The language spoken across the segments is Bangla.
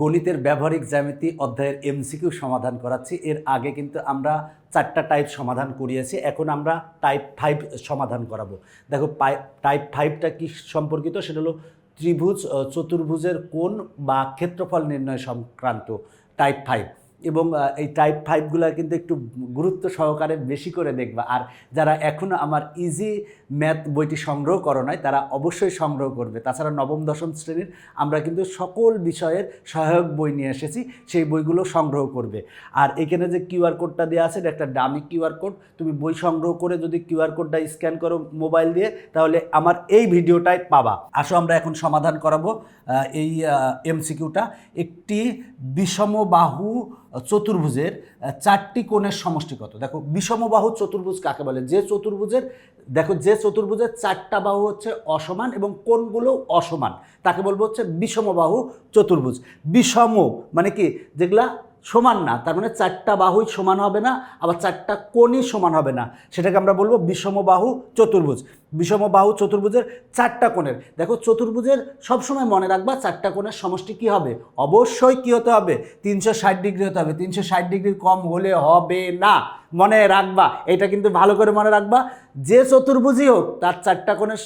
গণিতের ব্যবহারিক জ্যামিতি অধ্যায়ের এমসিকিউ সমাধান করাচ্ছি। এর আগে কিন্তু আমরা চারটা টাইপ সমাধান করিয়েছি। এখন আমরা টাইপ ফাইভ সমাধান করাবো। দেখো টাইপ ফাইভটা কি সম্পর্কিত? সেটা হলো ত্রিভুজ চতুর্ভুজের কোণ বা ক্ষেত্রফল নির্ণয় সংক্রান্ত টাইপ ফাইভ এবং এই টাইপ ফাইভগুলো কিন্তু একটু গুরুত্ব সহকারে বেশি করে দেখবা। আর যারা এখনও আমার ইজি ম্যাথ বইটি সংগ্রহ করো নয় তারা অবশ্যই সংগ্রহ করবে। তাছাড়া নবম, দশম শ্রেণির আমরা কিন্তু সকল বিষয়ের সহায়ক বই নিয়ে এসেছি, সেই বইগুলো সংগ্রহ করবে। আর এখানে যে কিউআর কোডটা দেওয়া আছে একটা দামি কিউআর কোড তুমি বই সংগ্রহ করে যদি কিউআর কোডটা স্ক্যান করো মোবাইল দিয়ে, তাহলে আমার এই ভিডিওটাই পাবা। আসো, আমরা এখন সমাধান করাবো এই এমসিকিউটা একটি বিষমবাহু চতুর্ভুজের চারটি কোণের সমষ্টি কত দেখো বিষমবাহু চতুর্ভুজ কাকে বলে? যে চতুর্ভুজের, দেখো, যে চতুর্ভুজের চারটা বাহু হচ্ছে অসমান এবং কোণগুলো অসমান। তাকে বলব হচ্ছে বিষমবাহু চতুর্ভুজ। বিষম মানে কি? যেগুলা সমান না, তার মানে চারটা বাহুই সমান হবে না, আবার চারটা কোণই সমান হবে না। সেটাকে আমরা বলব বিষম বাহু চতুর্ভুজ। বিষম বাহু চতুর্ভুজের চারটা কোণের। দেখো চতুর্ভুজের সবসময় মনে রাখবা চারটা কোণের সমষ্টি কি হবে? অবশ্যই কি হতে হবে? তিনশো ষাট ডিগ্রি হতে হবে। তিনশো ষাট ডিগ্রির কম হলে হবে না। মনে রাখবা, এটা কিন্তু ভালো করে মনে রাখবা। যে চতুর্ভুজই হোক, তার চারটা কোণের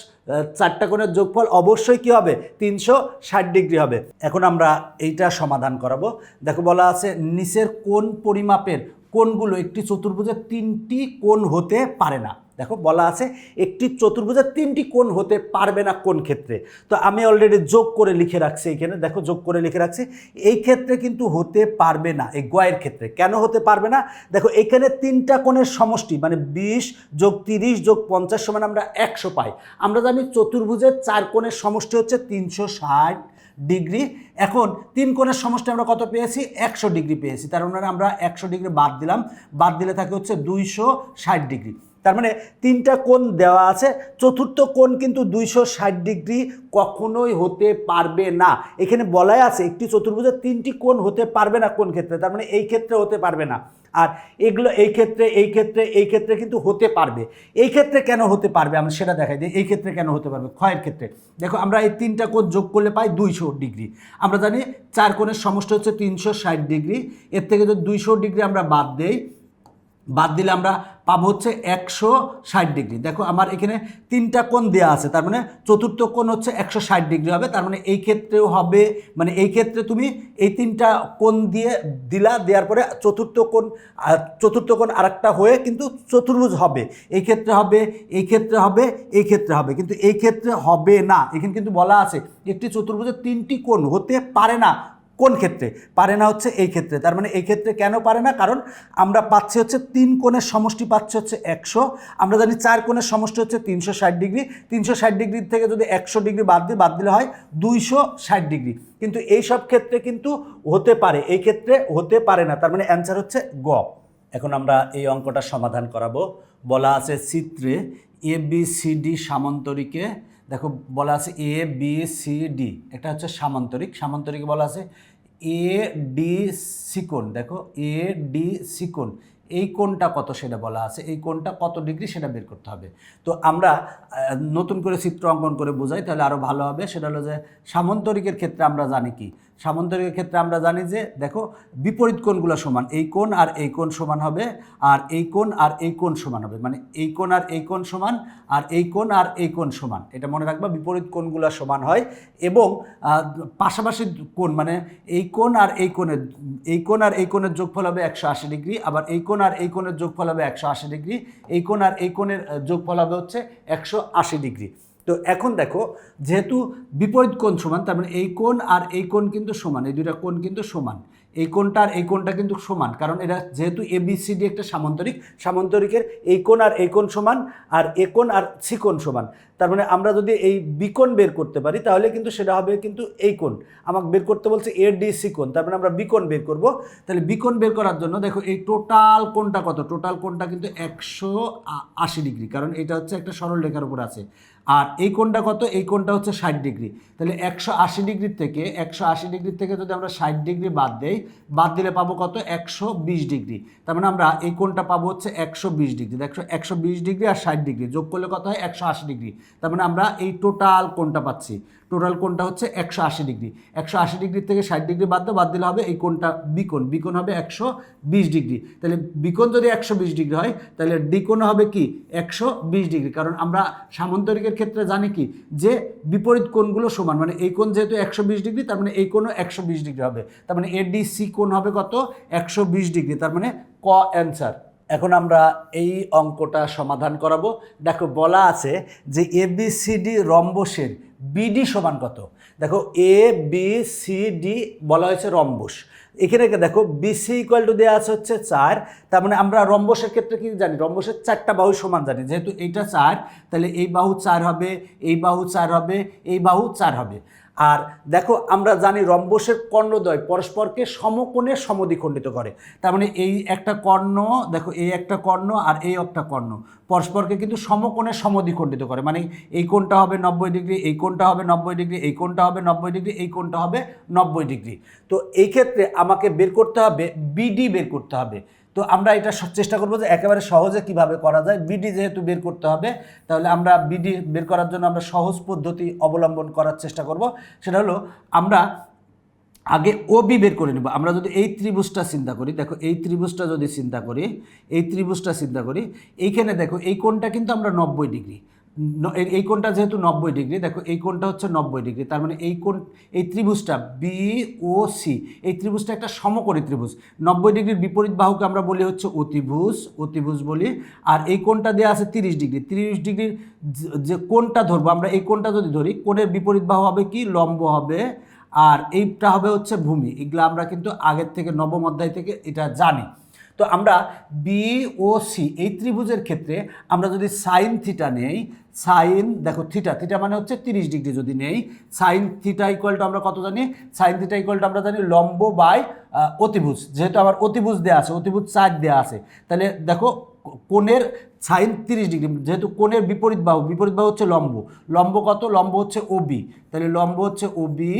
চারটা কোণের যোগফল অবশ্যই কি হবে? তিনশো ষাট ডিগ্রি হবে। এখন আমরা এইটা সমাধান করাবো। দেখো বলা আছে, নিচের কোন পরিমাপের কোণগুলো, একটি চতুর্ভুজের তিনটি কোণ হতে পারে না। দেখো, বলা আছে, একটি চতুর্ভুজের তিনটি কোণ হতে পারবে না কোন ক্ষেত্রে। তো আমি অলরেডি যোগ করে লিখে রাখছি এখানে, দেখো, যোগ করে লিখে রাখছি। এই ক্ষেত্রে কিন্তু হতে পারবে না, এই গয়ের ক্ষেত্রে। কেন হতে পারবে না? দেখো, এখানে তিনটা কোণের সমষ্টি মানে বিশ যোগ তিরিশ যোগ পঞ্চাশ সমান আমরা একশো পাই। আমরা জানি চতুর্ভুজের চার কোণের সমষ্টি হচ্ছে তিনশো ষাট। ডিগ্রি। এখন তিন কোণের সমষ্টি আমরা কত পেয়েছি? একশো ডিগ্রি পেয়েছি। তার মানে আমরা একশো ডিগ্রি বাদ দিলাম। বাদ দিলে থাকে হচ্ছে দুইশো ষাট ডিগ্রি। তার মানে তিনটা কোণ দেওয়া আছে। চতুর্থ কোণ কিন্তু দুইশো ষাট ডিগ্রি কখনোই হতে পারবে না। এখানে বলাই আছে একটি চতুর্ভুজের তিনটি কোণ হতে পারবে না কোন ক্ষেত্রে, তার মানে এই ক্ষেত্রে হতে পারবে না। আর এগুলো এই ক্ষেত্রে এই ক্ষেত্রে এই ক্ষেত্রে কিন্তু হতে পারবে। এই ক্ষেত্রে কেন হতে পারবে? আমরা সেটা দেখাই দিই। এই ক্ষেত্রে কেন হতে পারবে? ক্ষয়ের ক্ষেত্রে। দেখো, আমরা এই তিনটা কোণ যোগ করলে পাই দুইশো ডিগ্রি। আমরা জানি চার কোণের সমষ্টি হচ্ছে তিনশো ষাট ডিগ্রি। এর থেকে যদি দুইশো ডিগ্রি আমরা বাদ দেই বাদ দিলে আমরা পাবো হচ্ছে একশো ষাট ডিগ্রি। দেখো আমার এখানে তিনটা কোণ দেওয়া আছে, তার মানে চতুর্থ কোণ হচ্ছে একশো ষাট ডিগ্রি হবে, তার মানে এই ক্ষেত্রেও হবে মানে এই ক্ষেত্রে তুমি এই তিনটা কোণ দিয়ে দিলা, দেওয়ার পরে চতুর্থ কোণ চতুর্থ কোণ আরেকটা হয়ে কিন্তু চতুর্ভুজ হবে। এই ক্ষেত্রে হবে, এই ক্ষেত্রে হবে, এই ক্ষেত্রে হবে, কিন্তু এই ক্ষেত্রে হবে না। এখানে কিন্তু বলা আছে, একটি চতুর্ভুজের তিনটি কোণ হতে পারে না। কোন ক্ষেত্রে? পারে না হচ্ছে এই ক্ষেত্রে। তার মানে এই ক্ষেত্রে কেন পারে না? কারণ আমরা পাচ্ছি হচ্ছে তিন কোণের সমষ্টি পাচ্ছি হচ্ছে একশো। আমরা জানি চার কোণের সমষ্টি হচ্ছে তিনশো ষাট ডিগ্রি। তিনশো ষাট ডিগ্রি থেকে যদি একশো ডিগ্রি বাদ দিয়ে বাদ দিলে হয় দুইশো ষাট ডিগ্রি। কিন্তু এই সব ক্ষেত্রে কিন্তু হতে পারে। এই ক্ষেত্রে হতে পারে না। তার মানে অ্যান্সার হচ্ছে গ। এখন আমরা এই অঙ্কটা সমাধান করাবো। বলা আছে চিত্রে এ, বি, সি, ডি সামান্তরিকে। দেখো, বলা আছে এ, বি, সি, ডি। এটা হচ্ছে সামান্তরিক। সামান্তরিকে বলা আছে এ ডি সিকোণ, দেখো এ ডি সিকোণ, এই কোণটা কত সেটা বলা আছে, এই কোণটা কত ডিগ্রি সেটা বের করতে হবে। তো আমরা নতুন করে চিত্র অঙ্কন করে বোঝাই, তাহলে আরও ভালো হবে, সেটা হলো যে সামন্তরিকের ক্ষেত্রে আমরা জানি কি? সামান্তরিকের ক্ষেত্রে আমরা জানি যে দেখো বিপরীত কোণগুলো সমান এই কোণ আর এই কোণ সমান হবে আর এই কোণ আর এই কোণ সমান হবে মানে এই কোণ আর এই কোণ সমান আর এই কোণ আর এই কোণ সমান এটা মনে রাখবা বিপরীত কোণগুলো সমান হয় এবং পাশাপাশি কোণ মানে এই কোণ আর এই কোণের এই কোণ আর এই কোণের যোগফল হবে একশো আশি ডিগ্রি আবার এই কোণ আর এই কোণের যোগফল হবে একশো আশি ডিগ্রি এই কোণ আর এই কোণের যোগফল হবে হচ্ছে একশো আশি ডিগ্রি তো এখন দেখো, যেহেতু বিপরীত কোণ সমান, তার মানে এই কোণ আর এই কোণ কিন্তু সমান, এই দুইটা কোণ কিন্তু সমান। এই কোণটা আর এই কোণটা কিন্তু সমান, কারণ এটা যেহেতু এ বি সি ডি একটা সামান্তরিক, সামান্তরিকের এই কোণ আর এই কোণ সমান আর এ কোণ আর সি কোণ সমান। তার মানে আমরা যদি এই বিকোণ বের করতে পারি, তাহলে কিন্তু সেটা হবে কিন্তু এই কোণ। আমাকে বের করতে বলছে এ ডি সি কোণ, তার মানে আমরা বিকোণ বের করব। তাহলে বিকোণ বের করার জন্য দেখো, এই টোটাল কোণটা কত? টোটাল কোণটা কিন্তু একশো আশি ডিগ্রি, কারণ এটা হচ্ছে একটা সরল রেখার উপর আছে। আর এই কোণটা কত? এই কোণটা হচ্ছে ষাট ডিগ্রি। তাহলে একশো আশি ডিগ্রির থেকে, একশো আশি ডিগ্রির থেকে যদি আমরা ষাট ডিগ্রি বাদ দেই, বাদ দিলে পাবো কত? একশো বিশ ডিগ্রি। তার মানে আমরা এই কোণটা পাবো হচ্ছে একশো বিশ ডিগ্রি। একশো একশো বিশ ডিগ্রি আর ষাট ডিগ্রি যোগ করলে কত হয়? একশো আশি ডিগ্রি। তার মানে আমরা এই টোটাল কোনটা পাচ্ছি। টোটাল কোনটা হচ্ছে একশো আশি ডিগ্রি। একশো আশি ডিগ্রি থেকে ষাট ডিগ্রি বাদ দাও, বাদ দিলে হবে এই কোনটা বিকোণ। বিকোণ হবে একশো বিশ ডিগ্রি। তাহলে বিকোণ যদি একশো বিশ ডিগ্রি হয়, তাহলে ডিকোণ হবে কি? একশো বিশ ডিগ্রি। কারণ আমরা সামান্তরিকের ক্ষেত্রে জানি কি? যে বিপরীত কোণগুলো সমান মানে এই কোণ যেহেতু একশো বিশ ডিগ্রি, তার মানে এই কোণও একশো বিশ ডিগ্রি হবে। তার মানে এডিসি কোণ হবে কত? একশো বিশ ডিগ্রি। তার মানে ক অ্যান্সার। এখন আমরা এই অঙ্কটা সমাধান করাবো। দেখো বলা আছে যে এ বি সি ডি রম্বসের বিডি সমান কত? দেখো এ বি সি ডি বলা হয়েছে রম্বস। এখানে দেখো বিসি ইকুয়াল টু দেওয়া আছে হচ্ছে চার। তার মানে আমরা রম্বসের ক্ষেত্রে কি জানি? রম্বসের চারটা বাহু সমান জানি। যেহেতু এইটা চার, তাহলে এই বাহু চার হবে, এই বাহু চার হবে, এই বাহু চার হবে। আর দেখো, আমরা জানি রম্বসের কর্ণদ্বয় পরস্পরকে সমকোণে সমদ্বিখণ্ডিত করে। তার মানে এই একটা কর্ণ, দেখো, এই একটা কর্ণ আর এই একটা কর্ণ। পরস্পরকে কিন্তু সমকোণে সমদ্বিখণ্ডিত করে। মানে এই কোণটা হবে নব্বই ডিগ্রি, এই কোণটা হবে নব্বই ডিগ্রি, এই কোণটা হবে নব্বই ডিগ্রি, এই কোণটা হবে নব্বই ডিগ্রি। তো এই ক্ষেত্রে আমাকে বের করতে হবে বিডি বের করতে হবে। তো আমরা এটা চেষ্টা করব যে একেবারে সহজে কীভাবে করা যায়। বিডি যেহেতু বের করতে হবে, তাহলে আমরা বিডি বের করার জন্য আমরা সহজ পদ্ধতি অবলম্বন করার চেষ্টা করব। সেটা হলো, আমরা আগে ওবি বের করে নেব। আমরা যদি এই ত্রিভুজটা চিন্তা করি, দেখো এই ত্রিভুজটা যদি চিন্তা করি, এই ত্রিভুজটা চিন্তা করি, এইখানে দেখো এই কোণটা কিন্তু আমরা নব্বই ডিগ্রি। এই- কোণটা যেহেতু নব্বই ডিগ্রি, দেখো এই কোণটা হচ্ছে নব্বই ডিগ্রি, তার মানে এই কোণ, এই ত্রিভুজটা বি, ও, সি, এই ত্রিভুজটা একটা সমকোণী ত্রিভুজ। নব্বই ডিগ্রির বিপরীত বাহুকে আমরা বলি হচ্ছে অতিভুজ অতিভুজ বলি, আর এই কোণটা দেওয়া আছে তিরিশ ডিগ্রি। তিরিশ ডিগ্রির যে কোণটা ধরবো, আমরা এই কোণটা যদি ধরি, কোণের বিপরীত বাহু হবে কি? লম্ব হবে আর এইটা হবে হচ্ছে ভূমি। এগুলো আমরা কিন্তু আগের থেকে নবম অধ্যায় থেকে এটা জানি। তো আমরা বি ও সি এই ত্রিভুজের ক্ষেত্রে আমরা যদি সাইন থিটা নেই সাইন দেখো থিটা থিটা মানে হচ্ছে তিরিশ ডিগ্রি যদি নেই সাইন থিটা ইকুয়াল টু আমরা কত জানি? সাইন থিটা ইকুয়াল টু আমরা জানি লম্ব বাই অতিভুজ। যেহেতু আবার অতিভুজ দেওয়া আছে, অতিভুজ চার দেওয়া আছে। তাহলে দেখো কোণের সাইন তিরিশ ডিগ্রি, যেহেতু কোণের বিপরীত বাহু বিপরীত বাহু হচ্ছে লম্ব। লম্ব কত? লম্ব হচ্ছে ওবি তাহলে লম্ব হচ্ছে ওবি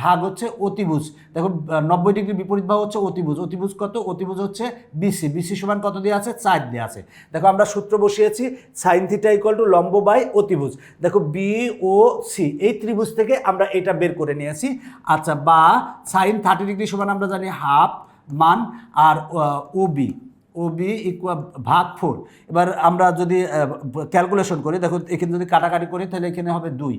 ভাগ হচ্ছে অতিভুজ। দেখো, নব্বই ডিগ্রি বিপরীত বাহু হচ্ছে অতিভুজ। অতিভুজ কত? অতিভুজ হচ্ছে বিসি বিসি সমান কত দেওয়া আছে? চার দেওয়া আছে। দেখো, আমরা সূত্র বসিয়েছি সাইন থিটা ইকুয়াল টু লম্ব বাই অতিভুজ। দেখো বি ও সি এই ত্রিভুজ থেকে আমরা এটা বের করে নিয়েছি। আচ্ছা বা সাইন থার্টি ডিগ্রি সমান আমরা জানি হাফ মান, আর ওবি ও বি ইকুয়াল ভাগ ফোর। এবার আমরা যদি ক্যালকুলেশন করি দেখো এখানে যদি কাটাকাটি করি, তাহলে এখানে হবে দুই।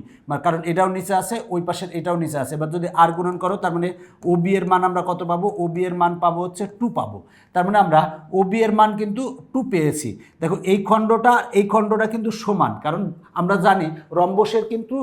কারণ এটাও নিচে আছে, ওই পাশের এটাও নিচে আছে। এবার যদি আর গুণন করো, তার মানে ও বি এর মান আমরা কত পাবো? ও বি এর মান পাবো হচ্ছে টু পাবো। তার মানে আমরা ও বি এর মান কিন্তু টু পেয়েছি। দেখো, এই খণ্ডটা এই খণ্ডটা কিন্তু সমান, কারণ আমরা জানি রম্বসের কিন্তু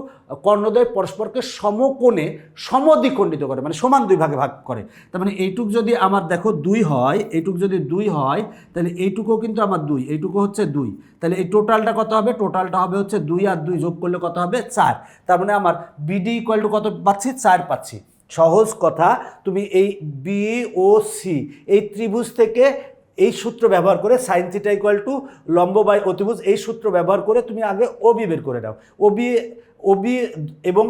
কর্ণদ্বয় পরস্পরকে সমকোণে সমদ্বিখণ্ডিত করে মানে সমান দুই ভাগে ভাগ করে। তার মানে এইটুক যদি আমার দেখো দুই হয়, এইটুক যদি দুই হয়, তাহলে এইটুকুও কিন্তু আমার দুই, এইটুকু হচ্ছে দুই। তাহলে এই টোটালটা কত হবে? টোটালটা হবে হচ্ছে দুই আর দুই যোগ করলে কত হবে? চার। তার মানে আমার বিডি ইকুয়াল টু কত পাচ্ছি? চার পাচ্ছি। সহজ কথা, তুমি এই বি ও সি এই ত্রিভুজ থেকে এই সূত্র ব্যবহার করে সাইন থিটা ইকুয়াল টু লম্ব বাই অতিভুজ, এই সূত্র ব্যবহার করে তুমি আগে ওবি বের করে দাও ওবি ওবি এবং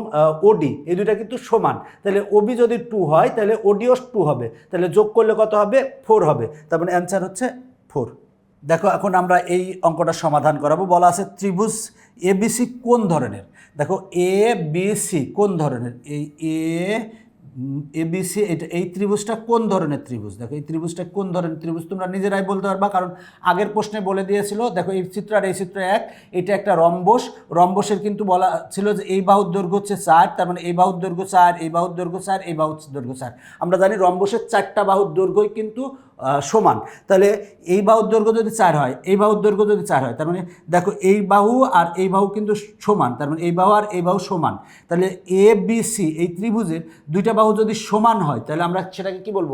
ওডি এই দুইটা কিন্তু সমান। তাহলে ওবি যদি টু হয়, তাহলে ওডিও টু হবে। তাহলে যোগ করলে কত হবে? ফোর হবে। তার মানে অ্যান্সার হচ্ছে ফোর দেখো, এখন আমরা এই অঙ্কটা সমাধান করাবো। বলা আছে ত্রিভুজ এবিসি কোন ধরনের? দেখো এ বি সি কোন ধরনের? এই এ এবিসি এটা এই ত্রিভুজটা কোন ধরনের ত্রিভুজ? দেখো, এই ত্রিভুজটা কোন ধরনের ত্রিভুজ? তোমরা নিজেরাই বলতে পারবা, কারণ আগের প্রশ্নে বলে দিয়েছিল, দেখো, এই চিত্র আর এই চিত্র এক, এটা একটা রম্বস। রম্বসের কিন্তু বলা ছিল যে এই বাহুর দৈর্ঘ্য হচ্ছে চার, তার মানে এই বাহুর দৈর্ঘ্য চার, এই বাহুর দৈর্ঘ্য চার, এই বাহুর দৈর্ঘ্য চার। আমরা জানি রম্বসের চারটা বাহুর দৈর্ঘ্যই কিন্তু সমান। তাহলে এই বাহুর দৈর্ঘ্য যদি চার হয়, এই বাহুর দৈর্ঘ্য যদি চার হয়, তার মানে দেখো এই বাহু আর এই বাহু কিন্তু সমান, তার মানে এই বাহু আর এই বাহু সমান। তাহলে এ বি সি এই ত্রিভুজের দুইটা বাহু যদি সমান হয়, তাহলে আমরা সেটাকে কি বলব?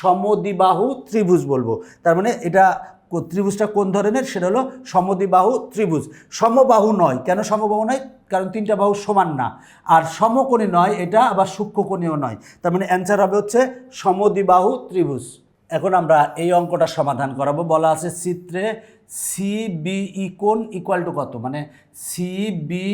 সমদিবাহু ত্রিভুজ বলব। তার মানে এটা ত্রিভুজটা কোন ধরনের? সেটা হলো সমদিবাহু ত্রিভুজ। সমবাহু নয়। কেন সমবাহু নয়? কারণ তিনটা বাহু সমান না। আর সমকোণী নয়, এটা আবার সূক্ষ্মকোণীয় নয়। তার মানে অ্যান্সার হবে হচ্ছে সমদিবাহু ত্রিভুজ। এখন আমরা এই অঙ্কটা সমাধান করাবো। বলা আছে চিত্রে সি বি ইকোন ইকুয়াল টু কত? মানে সি বি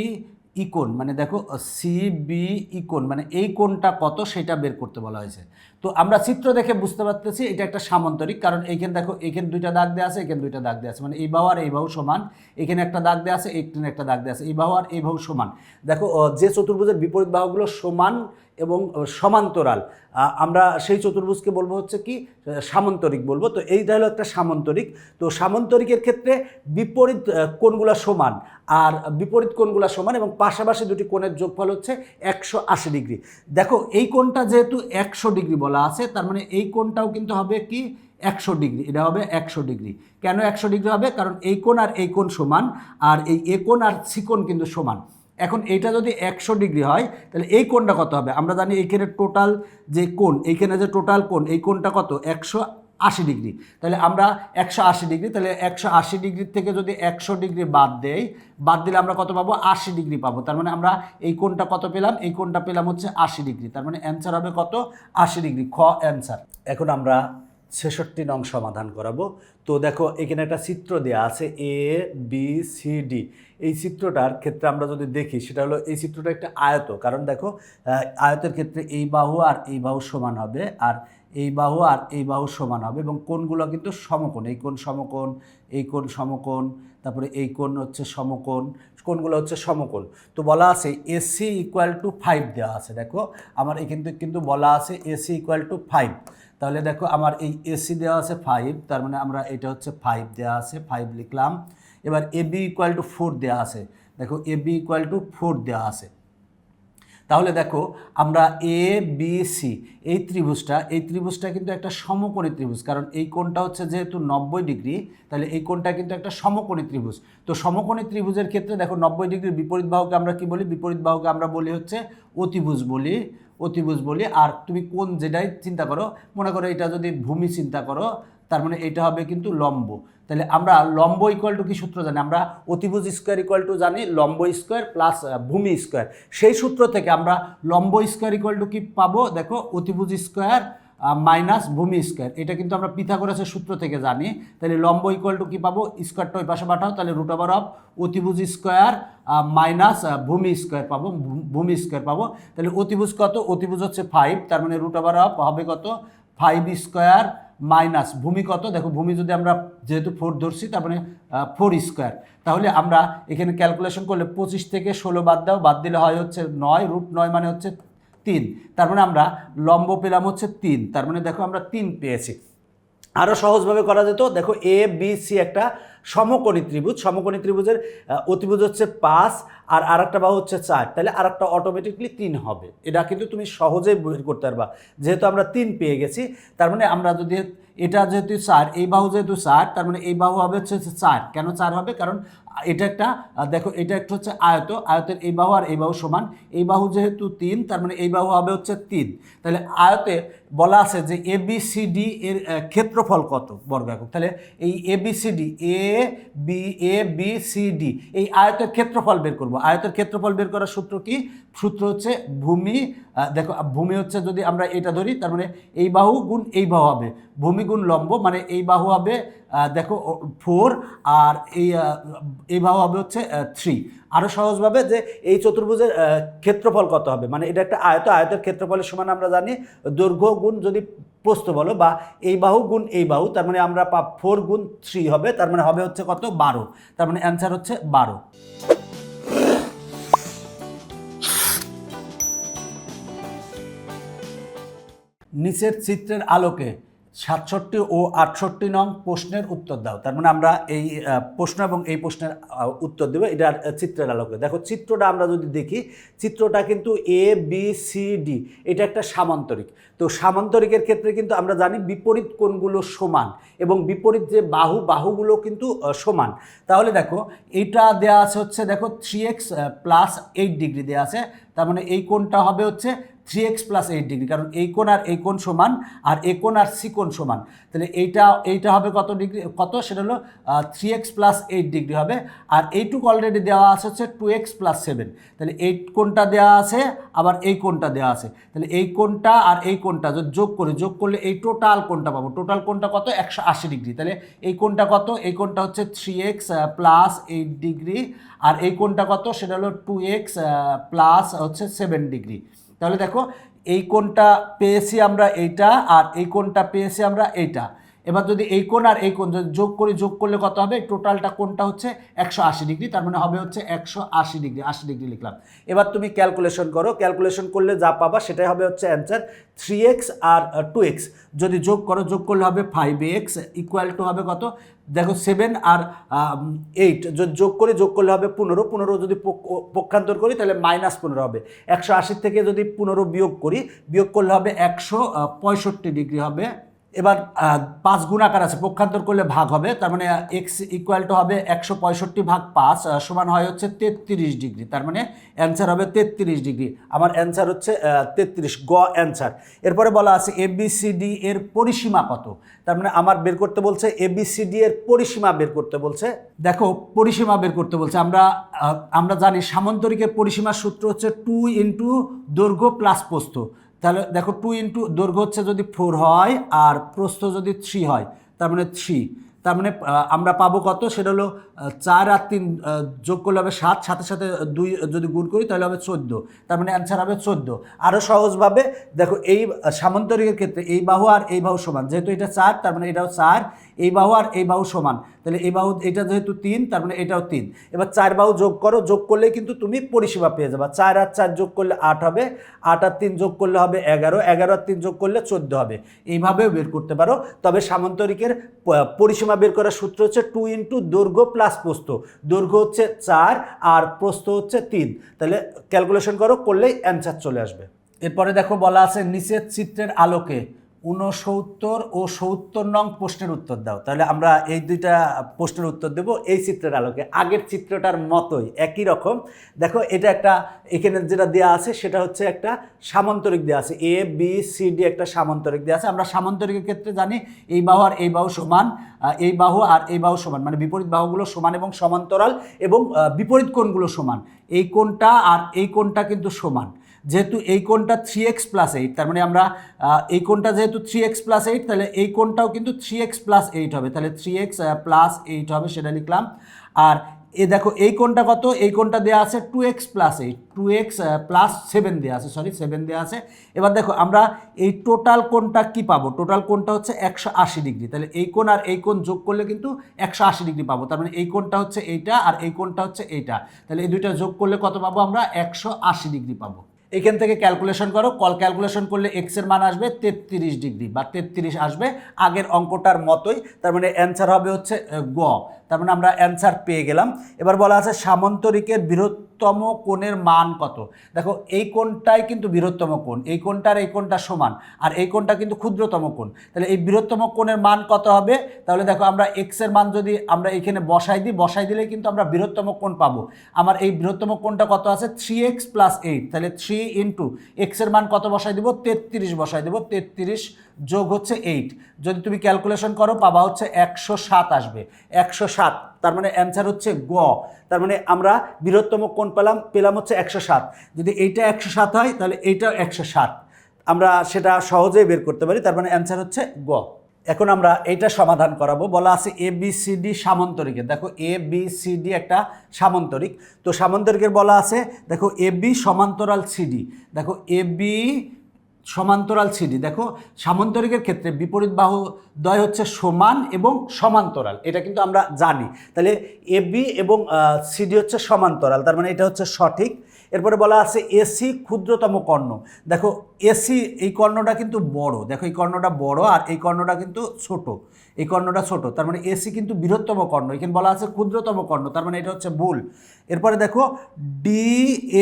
ইকোন মানে দেখো সি বি ইকোন মানে এই কোনটা কত সেটা বের করতে বলা হয়েছে। তো আমরা চিত্র দেখে বুঝতে পারতেছি এটা একটা সামান্তরিক, কারণ এইখানে দেখো এখানে দুইটা দাগ দেওয়া আছে এখানে দুইটা দাগ দেওয়া আছে। মানে এই বাহু আর এই বাহু সমান, এখানে একটা দাগ দেওয়া আছে এখানে একটা দাগ দেওয়া আছে। এই বাহু আর এই বাহু সমান। দেখো যে চতুর্ভুজের বিপরীত বাহুগুলো সমান এবং সমান্তরাল আমরা সেই চতুর্ভুজকে বলব হচ্ছে কি সামান্তরিক বলব। তো এইটা হলো একটা সামান্তরিক। তো সামান্তরিকের ক্ষেত্রে বিপরীত কোণগুলো সমান, আর বিপরীত কোণগুলো সমান এবং পাশাপাশি দুটি কোণের যোগফল হচ্ছে একশো আশি ডিগ্রি। দেখো, এই কোণটা যেহেতু একশো ডিগ্রি বলা আছে, তার মানে এই কোণটাও কিন্তু হবে কি? একশো ডিগ্রি। এটা হবে একশো ডিগ্রি। কেন একশো ডিগ্রি হবে? কারণ এই কোণ আর এই কোণ সমান, আর এই এ আর সিকোণ কিন্তু সমান। এখন এইটা যদি একশো ডিগ্রি হয়, তাহলে এই কোণটা কত হবে? আমরা জানি এইখানে টোটাল যে কোণ, এইখানে যে টোটাল কোণ, এই কোণটা কত? একশো আশি ডিগ্রি। তাহলে আমরা একশো আশি ডিগ্রি, তাহলে একশো আশি ডিগ্রির থেকে যদি একশো ডিগ্রি বাদ দেই, বাদ দিলে আমরা কত পাবো? আশি ডিগ্রি পাবো। তার মানে আমরা এই কোনটা কত পেলাম? এই কোনটা পেলাম হচ্ছে আশি ডিগ্রি। তার মানে অ্যান্সার হবে কত? আশি ডিগ্রি। খ অ্যান্সার। এখন আমরা ছেষট্টি নং সমাধান করাবো। তো দেখো, এখানে একটা চিত্র দেওয়া আছে, এ, বি, সি, ডি। এই চিত্রটার ক্ষেত্রে আমরা যদি দেখি, সেটা হলো এই চিত্রটা একটা আয়ত। কারণ দেখো আয়তের ক্ষেত্রে এই বাহু আর এই বাহু সমান হবে, আর এই বাহু আর এই বাহু সমান হবে এবং কোণগুলো কিন্তু সমকোণ, এই কোণ সমকোণ, এই কোণ সমকোণ, তারপরে এই কোণ হচ্ছে সমকোণ, কোণগুলো হচ্ছে সমকোণ। তো বলা আছে এসি ইকুয়াল টু ফাইভ দেওয়া আছে, দেখো, আমার এই কিন্তু কিন্তু বলা আছে এসি ইকুয়াল টু ফাইভ তাহলে দেখো, আমার এই এসি দেওয়া আছে ফাইভ তার মানে আমরা এটা হচ্ছে ফাইভ দেওয়া আছে ফাইভ লিখলাম। এবার A B equal to four দেওয়া আছে, দেখো A B equal to four দেওয়া আছে। তাহলে দেখো, আমরা এ বি সি এই ত্রিভুজটা এই ত্রিভুজটা কিন্তু একটা সমকোণী ত্রিভুজ, কারণ এই কোণটা হচ্ছে যেহেতু নব্বই ডিগ্রি, তাহলে এই কোণটা কিন্তু একটা সমকোণী ত্রিভুজ। তো সমকোণী ত্রিভুজের ক্ষেত্রে দেখো, নব্বই ডিগ্রির বিপরীত বাহুকে আমরা কি বলি? বিপরীত বাহুকে আমরা বলি হচ্ছে অতিভুজ বলি অতিভুজ বলি। আর তুমি কোন যেটাই চিন্তা করো, মনে করো এটা যদি ভূমি চিন্তা করো তার মানে এটা হবে কিন্তু লম্ব। তাহলে আমরা লম্ব ইকুয়াল টু কি সূত্র জানি? আমরা অতিভুজ স্কোয়ার ইকুয়াল টু জানি, লম্ব স্কোয়ার প্লাস ভূমি স্কোয়ার সেই সূত্র থেকে আমরা লম্ব স্কোয়ার ইকুয়াল টু কি পাবো? দেখো, অতিভুজ স্কোয়ার মাইনাস ভূমি স্কোয়ার এটা কিন্তু আমরা পিথাগোরাসের সূত্র থেকে জানি। তাহলে লম্ব ইকুয়াল টু কি পাবো? স্কোয়ারটা ওই পাশে পাঠাও, তাহলে রুট ওভার অফ অতিভুজ স্কোয়ার মাইনাস ভূমি স্কোয়ার পাবো ভূমি স্কোয়ার পাবো। তাহলে অতিভুজ কত? অতিভুজ হচ্ছে ফাইভ তার মানে রুট ওভার অফ হবে কত? ফাইভ স্কোয়ার মাইনাস ভূমি কত? দেখো, ভূমি যদি আমরা যেহেতু ফোর ধরছি, তার মানে ফোর স্কোয়ার তাহলে আমরা এখানে ক্যালকুলেশন করলে পঁচিশ থেকে ষোলো বাদ দাও, বাদ দিলে হয় হচ্ছে নয় রুট নয় মানে হচ্ছে তিন। তার মানে আমরা লম্ব পেলাম হচ্ছে তিন। তার মানে দেখো আমরা তিন পেয়েছি। আরও সহজভাবে করা যেত, দেখো এ বি সি একটা সমকোণী ত্রিভুজ। সমকোণী ত্রিভুজের অতিভুজ হচ্ছে পাঁচ আর আরেকটা বাহু হচ্ছে চার। তাহলে আরেকটা অটোমেটিকলি তিন হবে। এটা কিন্তু তুমি সহজেই বের করতে পারবা। যেহেতু আমরা তিন পেয়ে গেছি, তার মানে আমরা যদি, এটা যেহেতু চার, এই বাহু যেহেতু চার, তার মানে এই বাহু হবে হচ্ছে চার। কেন চার হবে? কারণ এটা একটা দেখো, এটা একটা হচ্ছে আয়ত, আয়তের এই বাহু আর এই বাহু সমান। এই বাহু যেহেতু তিন, তার মানে এই বাহু হবে হচ্ছে তিন। তাহলে আয়তে বলা আছে যে এ বি সি ডি এর ক্ষেত্রফল কত বর্গ একক তাহলে এই A B C D A B A B C D এই আয়তের ক্ষেত্রফল বের করব। আয়তের ক্ষেত্রফল বের করার সূত্র কি? সূত্র হচ্ছে ভূমি দেখো ভূমি হচ্ছে যদি আমরা এটা ধরি, তার মানে এই বাহু গুণ এই বাহু হবে। ভূমি গুণ লম্ব মানে এই বাহু হবে দেখো ফোর আর এই আহ, এই বাহু হবে হচ্ছে থ্রি আরও সহজভাবে যে এই চতুর্ভুজের ক্ষেত্রফল কত হবে? মানে এটা একটা আয়ত আয়তের ক্ষেত্রফলের সমান আমরা জানি দৈর্ঘ্য গুণ যদি প্রস্থ বলো বা এই বাহু গুণ এই বাহু তার মানে আমরা পা ফোর গুণ থ্রি হবে তার মানে হবে হচ্ছে কত? বারো। তার মানে অ্যান্সার হচ্ছে বারো। নিচের চিত্রের আলোকে সাতষট্টি ও আটষট্টি নং প্রশ্নের উত্তর দাও। তার মানে আমরা এই প্রশ্ন এবং এই প্রশ্নের উত্তর দেবো। এটা চিত্রের আলোকে। দেখো, চিত্রটা আমরা যদি দেখি, চিত্রটা কিন্তু এ বি সি ডি এটা একটা সামান্তরিক। তো সামান্তরিকের ক্ষেত্রে কিন্তু আমরা জানি বিপরীত কোণগুলো সমান এবং বিপরীত যে বাহু, বাহুগুলো কিন্তু সমান। তাহলে দেখো এইটা দেওয়া আছে হচ্ছে, দেখো three x plus eight degree দেওয়া আছে। তার মানে এই কোণটা হবে হচ্ছে three x plus eight degree কারণ এই কোণ আর এই কোণ সমান আর এই কোণ আর সি কোণ সমান। তাহলে এইটা এইটা হবে কত ডিগ্রি কত? সেটা হলো three x plus eight degree হবে। আর এইটুকু অলরেডি দেওয়া আছে হচ্ছে টু এক্স প্লাস সেভেন তাহলে এই কোণটা দেওয়া আছে, আবার এই কোণটা দেওয়া আছে। তাহলে এই কোণটা আর এই কোণটা যদি যোগ করি, যোগ করলে এই টোটাল কোণটা পাবো। টোটাল কোণটা কত? একশো আশি ডিগ্রি তাহলে এই কোণটা কত? এই কোণটা হচ্ছে three x plus eight degree আর এই কোণটা কত? সেটা হলো টু এক্স প্লাস হচ্ছে সেভেন ডিগ্রি তাহলে দেখো, এই কোণটা পেয়েছি আমরা এইটা আর এই কোণটা পেয়েছি আমরা এইটা। এবার যদি এই কোণ আর এই কোণ যোগ করি, যোগ করলে কত হবে? টোটালটা কোণটা হচ্ছে একশো আশি ডিগ্রি, তার মানে হবে হচ্ছে একশো আশি ডিগ্রি আশি ডিগ্রি লিখলাম। এবার তুমি ক্যালকুলেশন করো, ক্যালকুলেশন করলে যা পাবা সেটাই হবে হচ্ছে অ্যান্সার থ্রি এক্স আর টু এক্স। যদি যোগ করো, যোগ করলে হবে ফাইভ এক্স, ইকুয়াল টু হবে কত? দেখো সেভেন আর এইট যোগ করি, যোগ করলে হবে পনেরো পনেরো যদি পক্ষ- পক্ষান্তর করি, তাহলে মাইনাস পনেরো হবে। একশো আশির থেকে যদি পনেরো বিয়োগ করি, বিয়োগ করলে হবে একশো পঁয়ষট্টি ডিগ্রি হবে। এবার পাঁচ গুণ আকার আছে, পক্ষান্তর করলে ভাগ হবে, তার মানে এক্স ইকুয়াল টু হবে একশো পঁয়ষট্টি ভাগ পাঁচ সমান হয় হচ্ছে তেত্রিশ ডিগ্রি, তার মানে অ্যান্সার হবে তেত্রিশ ডিগ্রি। আমার অ্যান্সার হচ্ছে তেত্রিশ, গ অ্যান্সার এরপরে বলা আছে এবিসিডি এর পরিসীমা কত? তার মানে আমার বের করতে বলছে এবিসিডি এর পরিসীমা বের করতে বলছে। দেখো, পরিসীমা বের করতে বলছে, আমরা আমরা জানি সামন্তরিকের পরিসীমার সূত্র হচ্ছে টু ইন্টু দৈর্ঘ্য প্লাস প্রস্থ। তাহলে দেখো টু ইন্টু দৈর্ঘ্য হচ্ছে যদি ফোর হয় আর প্রস্থ যদি থ্রি হয়, তার মানে থ্রি তার মানে আমরা পাবো কত? সেটা হলো চার আর তিন যোগ করলে হবে সাত, সাথে সাথে দুই যদি গুণ করি তাহলে হবে চোদ্দ। তার মানে অ্যান্সার হবে চোদ্দ। আরও সহজভাবে দেখো এই সামান্তরিকের ক্ষেত্রে এই বাহু আর এই বাহু সমান। যেহেতু এটা চার, তার মানে এটাও চার। এই বাহু আর এই বাহু সমান। তাহলে এই বাহু এটা যেহেতু তিন, তার মানে এটাও তিন। এবার চার বাহু যোগ করো, যোগ করলে কিন্তু তুমি পরিষেবা পেয়ে যাবে। চার আর চার যোগ করলে আট হবে, আট আর তিন যোগ করলে হবে এগারো এগারো আর তিন যোগ করলে চোদ্দ হবে। এইভাবেও বের করতে পারো। তবে সামান্তরিকের পরিসীমা বের করার সূত্র হচ্ছে টু ইন্টু দৈর্ঘ্য প্লাস প্রস্থ। দৈর্ঘ্য হচ্ছে চার আর প্রস্থ হচ্ছে তিন। তাহলে ক্যালকুলেশন করো, করলেই অ্যান্সার চলে আসবে। এরপরে দেখো বলা আছে নিচের চিত্রের আলোকে। ঊনসত্তর ও সত্তর নং প্রশ্নের উত্তর দাও। তাহলে আমরা এই দুইটা প্রশ্নের উত্তর দেব এই চিত্রের আলোকে। আগের চিত্রটার মতোই, একই রকম। দেখো, এটা একটা, এখানে যেটা দেওয়া আছে সেটা হচ্ছে একটা সামান্তরিক দেওয়া আছে। এ বি সি ডি একটা সামান্তরিক দেওয়া আছে। আমরা সামান্তরিকের ক্ষেত্রে জানি এই বাহু আর এই বাহু সমান এই বাহু আর এই বাহু সমান। মানে বিপরীত বাহুগুলো সমান এবং সমান্তরাল এবং বিপরীত কোণগুলো সমান। এই কোণটা আর এই কোণটা কিন্তু সমান। যেহেতু এই কোণটা থ্রি এক্স প্লাস এইট তার মানে আমরা এই কোণটা যেহেতু থ্রি এক্স প্লাস এইট তাহলে এই কোণটাও কিন্তু থ্রি এক্স প্লাস এইট হবে। তাহলে থ্রি এক্স প্লাস এইট হবে সেটা লিখলাম। আর এ দেখো, এই কোনটা কত? এই কোনটা দেওয়া আছে two x plus eight two x plus seven দেওয়া আছে সরি সেভেন দেওয়া আছে। এবার দেখো, আমরা এই টোটাল কোনটা কি পাবো? টোটাল কোনটা হচ্ছে একশো আশি ডিগ্রি তাহলে এই কোণ আর এই কোন যোগ করলে কিন্তু একশো আশি ডিগ্রি পাবো। তার মানে এই কোনটা হচ্ছে এইটা আর এই কোনটা হচ্ছে এইটা। তাহলে এই দুইটা যোগ করলে কত পাবো আমরা? একশো আশি ডিগ্রি পাবো। এখান থেকে ক্যালকুলেশন করো কল ক্যালকুলেশন করলে এক্সের মান আসবে তেত্রিশ ডিগ্রি বা তেত্রিশ আসবে। আগের অঙ্কটার মতোই, তার মানে অ্যান্সার হবে হচ্ছে গ। তার মানে আমরা অ্যান্সার পেয়ে গেলাম। এবার বলা আছে সামন্তরিকের বৃহত্তম কোণের মান কত? দেখো, এই কোণটাই কিন্তু বৃহত্তম কোণ, এই কোণটার এই কোণটা সমান, আর এই কোণটা কিন্তু ক্ষুদ্রতম কোণ। তাহলে এই বৃহত্তম কোণের মান কত হবে? তাহলে দেখো, আমরা এক্সের মান যদি আমরা এখানে বসাই দিই, বসাই দিলে কিন্তু আমরা বৃহত্তম কোণ পাবো। আমার এই বৃহত্তম কোণটা কত আছে? থ্রি এক্স প্লাস এইট তাহলে থ্রি ইন্টু এক্সের মান কত বসাই দেবো? তেত্রিশ বসাই দেবো, তেত্রিশ যোগ হচ্ছে এইট যদি তুমি ক্যালকুলেশন করো, পাবা হচ্ছে একশো সাত আসবে। একশো সাত তার মানে অ্যান্সার হচ্ছে গ। তার মানে আমরা বৃহত্তম কোণ পেলাম পেলাম হচ্ছে একশো সাত। যদি এইটা একশো সাত হয়, তাহলে এইটাও একশো সাত। আমরা সেটা সহজেই বের করতে পারি, তার মানে অ্যান্সার হচ্ছে গ। এখন আমরা এইটা সমাধান করাবো, বলা আছে এ বি সি ডি সামান্তরিকের। দেখো এ বি সি ডি একটা সামান্তরিক। তো সামান্তরিকের বলা আছে, দেখো এ বি সমান্তরাল সিডি দেখো এ বি সমান্তরাল সিডি দেখো, সামান্তরিকের ক্ষেত্রে বিপরীত বাহু দ্বয় হচ্ছে সমান এবং সমান্তরাল। এটা কিন্তু আমরা জানি। তাহলে এ বি এবং সিডি হচ্ছে সমান্তরাল, তার মানে এটা হচ্ছে সঠিক। এরপরে বলা আছে এসি ক্ষুদ্রতম কর্ণ। দেখো এসি এই কর্ণটা কিন্তু বড়। দেখো, এই কর্ণটা বড় আর এই কর্ণটা কিন্তু ছোট। এই কর্ণটা ছোট, তার মানে এসি কিন্তু বৃহত্তম কর্ণ। এখানে বলা আছে ক্ষুদ্রতম কর্ণ, তার মানে এটা হচ্ছে ভুল এরপরে দেখো, ডি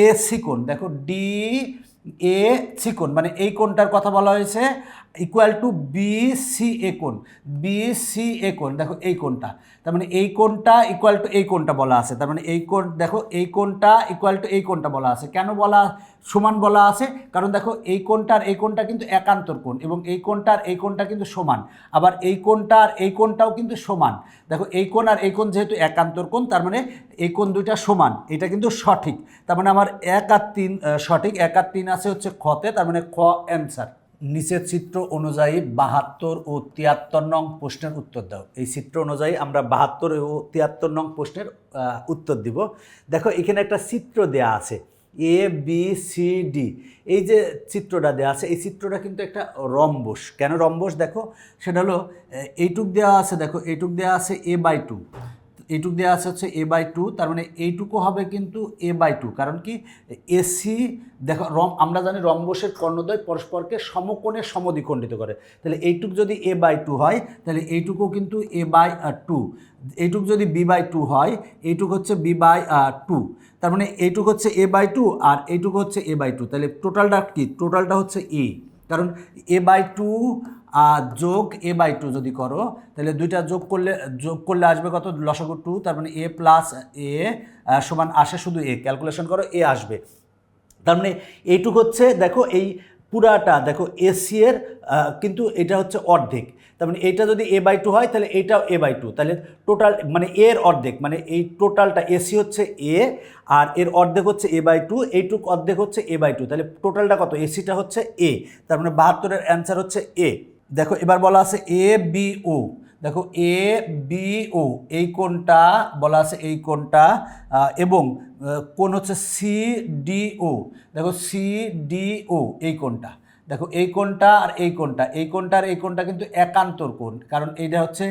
এসি সিকোণ দেখো, ডি এ চিকন মানে এই কোণটার কথা বলা হয়েছে equal to B C A কোণ। বি সি এ কোণ। দেখো এই কোণটা। তার মানে এই কোণটা ইকুয়াল টু এই কোণটা বলা আছে। তার মানে এই কোণ দেখো এই কোণটা ইকুয়াল টু এই কোণটা বলা আছে। কেন বলা সমান বলা আছে? কারণ দেখো এই কোণটার এই কোণটা কিন্তু একান্তর কোণ এবং এই কোণটার এই কোণটা কিন্তু সমান। আবার এই কোণটার এই কোণটাও কিন্তু সমান। দেখো এই কোণ আর এই কোণ যেহেতু একান্তর কোণ, তার মানে এই কোণ দুইটা সমান। এটা কিন্তু সঠিক। তার মানে আমার এক আর তিন সঠিক। এক আর তিন আছে হচ্ছে খতে তার মানে খ অ্যান্সার। নিচের চিত্র অনুযায়ী বাহাত্তর ও তিয়াত্তর নং প্রশ্নের উত্তর দাও। এই চিত্র অনুযায়ী আমরা বাহাত্তর ও তিয়াত্তর নং প্রশ্নের উত্তর দিব। দেখো, এখানে একটা চিত্র দেয়া আছে এ বি সি ডি এই যে চিত্রটা দেওয়া আছে, এই চিত্রটা কিন্তু একটা রম্বস। কেন রম্বস? দেখো, সেটা হলো এইটুক দেওয়া আছে, দেখো, এইটুক দেওয়া আছে এ বাই টু এইটুক দেওয়া আছে হচ্ছে এ বাই টু তার মানে এইটুকু হবে কিন্তু এ বাই টু কারণ কি এসি দেখো রম আমরা জানি রম্বসের কর্ণদ্বয় পরস্পরকে সমকোণে সমদ্বিখণ্ডিত করে। তাহলে এইটুক যদি এ বাই টু হয়, তাহলে এইটুকু কিন্তু এ বাই টু এইটুক যদি বি বাই টু হয়, এইটুক হচ্ছে বি বাই টু তার মানে এইটুক হচ্ছে এ বাই টু আর এইটুকু হচ্ছে এ বাই টু তাহলে টোটালটা কি? টোটালটা হচ্ছে এ কারণ এ বাই টু যোগ এ বাই টু যদি করো, তাহলে দুইটা যোগ করলে যোগ করলে আসবে কত? লসাগু টু তার মানে এ প্লাস এ সমান আসে শুধু এ ক্যালকুলেশন করো এ আসবে। তার মানে এইটুক হচ্ছে, দেখো এই পুরাটা, দেখো এসি এর কিন্তু এটা হচ্ছে অর্ধেক। তার মানে এইটা যদি এ বাই টু হয়, তাহলে এইটাও এ বাই টু তাহলে টোটাল মানে এর অর্ধেক মানে এই টোটালটা এসি হচ্ছে এ আর এর অর্ধেক হচ্ছে এ বাই টু এইটুক অর্ধেক হচ্ছে এ বাই টু তাহলে টোটালটা কত? এসিটা হচ্ছে এ তার মানে বাহাত্তরের অ্যান্সার হচ্ছে এ দেখো এবার বলা আছে এ বি ও দেখো এ বি ও এই কোণটা বলা আছে এই আহ, এবং কোণ হচ্ছে সি ডি ও দেখো সি ডি ও এই কোণটা। দেখো এই কোণটা আর এই কোণটা। এই কোণটা আর এই কোণটা কিন্তু একান্তর কোণ কারণ এইটা হচ্ছে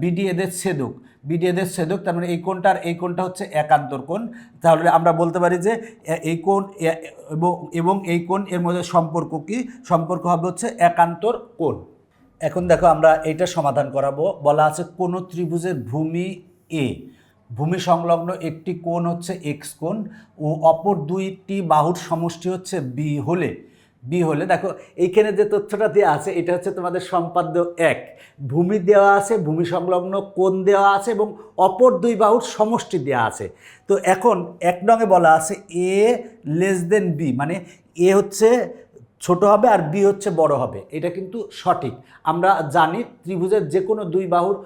বিডি এদের ছেদক। বিডি এদের ছেদক তার মানে এই কোণটা আর এই কোণটা হচ্ছে একান্তর কোণ। তাহলে আমরা বলতে পারি যে এই এ- এবং এই কোণ এর মধ্যে সম্পর্ক কি? সম্পর্ক হবে হচ্ছে একান্তর কোণ। এখন দেখো আমরা এইটা সমাধান করাবো। বলা আছে কোন ত্রিভুজের ভূমি এ ভূমি সংলগ্ন একটি কোণ হচ্ছে এক্স কোণ ও অপর দুইটি বাহুর সমষ্টি হচ্ছে বি হলে। বি হলে দেখো, এইখানে যে তথ্যটা দেওয়া আছে, এটা হচ্ছে তোমাদের সম্পাদ্য এক। ভূমি দেওয়া আছে, ভূমি সংলগ্ন কোণ দেওয়া আছে এবং অপর দুই বাহুর সমষ্টি দেওয়া আছে। তো এখন এক নঙে বলা আছে এ লেস দেন বি মানে এ হচ্ছে ছোট হবে আর বি হচ্ছে বড় হবে। এটা কিন্তু সঠিক। আমরা জানি ত্রিভুজের যে কোনো দুই বাহুর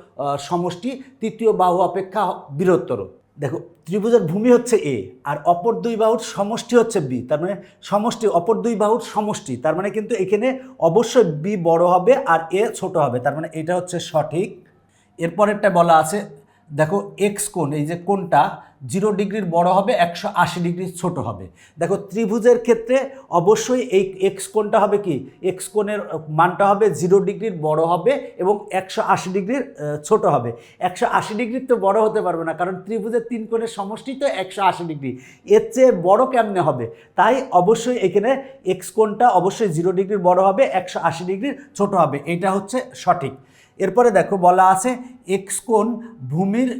সমষ্টি, তৃতীয় বাহু অপেক্ষা বৃহত্তর। দেখো, ত্রিভুজের ভূমি হচ্ছে এ আর অপর দুই বাহুর সমষ্টি হচ্ছে বি তার মানে সমষ্টি, অপর দুই বাহুর সমষ্টি। তার মানে কিন্তু এখানে অবশ্যই বি বড় হবে আর এ ছোট হবে। তার মানে এটা হচ্ছে সঠিক। এরপরেরটা বলা আছে দেখো এক্স কোণ, এই যে কোণটা জিরো ডিগ্রির বড় হবে, একশো আশি ডিগ্রি ছোট হবে। দেখো ত্রিভুজের ক্ষেত্রে অবশ্যই এই এক্স কোণটা হবে কি? এক্স কোণের মানটা হবে জিরো ডিগ্রির বড় হবে এবং একশো আশি ডিগ্রির ছোট হবে। একশো আশি ডিগ্রির তো বড় হতে পারবে না, কারণ ত্রিভুজের তিন কোণের সমষ্টি তো একশো আশি ডিগ্রি। এর চেয়ে বড় কেমনে হবে? তাই অবশ্যই এখানে এক্স কোণটা অবশ্যই জিরো ডিগ্রির বড় হবে, একশো আশি ডিগ্রির ছোট হবে। এটা হচ্ছে সঠিক। এরপরে দেখো বলা আছে এক্স কোণ ভূমির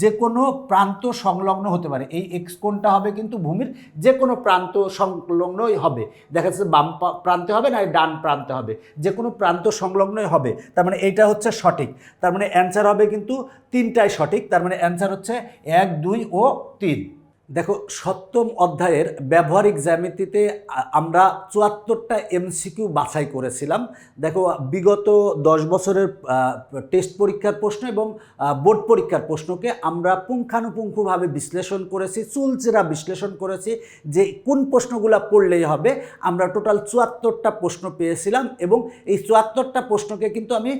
যে কোনো প্রান্ত সংলগ্ন হতে পারে। এই এক্স কোণটা হবে কিন্তু ভূমির যে কোনো প্রান্ত সংলগ্নই হবে। দেখা যাচ্ছে বাম প্রান্তে হবে না ডান প্রান্তে হবে। যে কোনো প্রান্ত সংলগ্নই হবে। তার মানে এইটা হচ্ছে সঠিক। তার মানে অ্যান্সার হবে কিন্তু তিনটাই সঠিক। তার মানে অ্যান্সার হচ্ছে এক, দুই ও তিন। দেখো, সপ্তম অধ্যায়ের ব্যবহারিক জ্যামিতিতে আমরা চুয়াত্তরটা এমসিকিউ বাছাই করেছিলাম। দেখো, বিগত দশ বছরের টেস্ট পরীক্ষার প্রশ্ন এবং বোর্ড পরীক্ষার প্রশ্নকে আমরা পুঙ্খানুপুঙ্খভাবে বিশ্লেষণ করেছি, চুলচেরা বিশ্লেষণ করেছি যে কোন প্রশ্নগুলো পড়লেই হবে। আমরা টোটাল চুয়াত্তরটা প্রশ্ন পেয়েছিলাম এবং এই চুয়াত্তরটা প্রশ্নকে কিন্তু আমি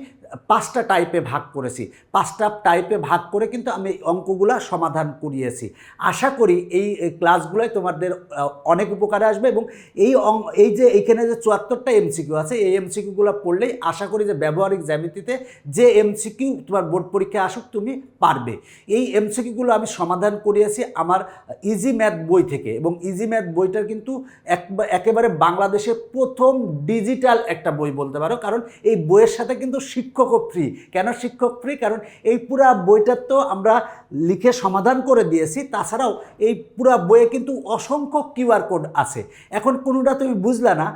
পাঁচটা টাইপে ভাগ করেছি। পাঁচটা টাইপে ভাগ করে কিন্তু আমি অঙ্কগুলা সমাধান করিয়েছি। আশা করি এই ক্লাসগুলোয় তোমাদের অনেক উপকারে আসবে এবং এই অং, এই যে এইখানে যে চুয়াত্তরটা এমসিকিউ আছে, এই এমসিকিউগুলো পড়লেই আশা করি যে ব্যবহারিক জ্যামিতিতে যে এমসিকিউ তোমার বোর্ড পরীক্ষায় আসুক, তুমি পারবে। এই এমসিকিউগুলো আমি সমাধান করিয়েছি আমার ইজি ম্যাথ বই থেকে এবং ইজি ম্যাথ বইটার কিন্তু একবা- একেবারে বাংলাদেশের প্রথম ডিজিটাল একটা বই বলতে পারো। কারণ এই বইয়ের সাথে কিন্তু শিক্ষক শিক্ষকও ফ্রি কেন শিক্ষক ফ্রি কারণ এই পুরা বইটার তো আমরা লিখে সমাধান করে দিয়েছি। তাছাড়াও এই পুরা বইয়ে কিন্তু অসংখ্য কিউআর কোড আছে। এখন কোনোটা তুমি বুঝলা না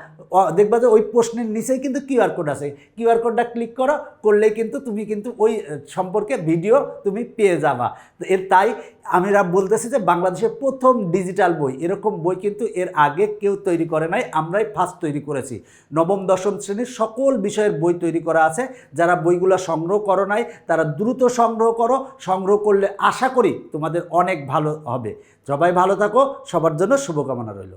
দেখবা যে ওই প্রশ্নের নিচেই কিন্তু কিউআর কোড আছে। কিউআর কোডটা ক্লিক করো, করলেই কিন্তু তুমি কিন্তু ওই সম্পর্কে ভিডিও তুমি পেয়ে যাবা। এর তাই আমরা বলতেছি যে বাংলাদেশের প্রথম ডিজিটাল বই, এরকম বই কিন্তু এর আগে কেউ তৈরি করে নাই, আমরাই ফার্স্ট তৈরি করেছি। নবম, দশম শ্রেণির সকল বিষয়ের বই তৈরি করা আছে, যারা বইগুলো সংগ্রহ করো নাই, তারা দ্রুত সংগ্রহ করো, সংগ্রহ করলে আশা করি তোমাদের অনেক ভালো হবে। সবাই ভালো থাকো, সবার জন্য শুভকামনা রইল।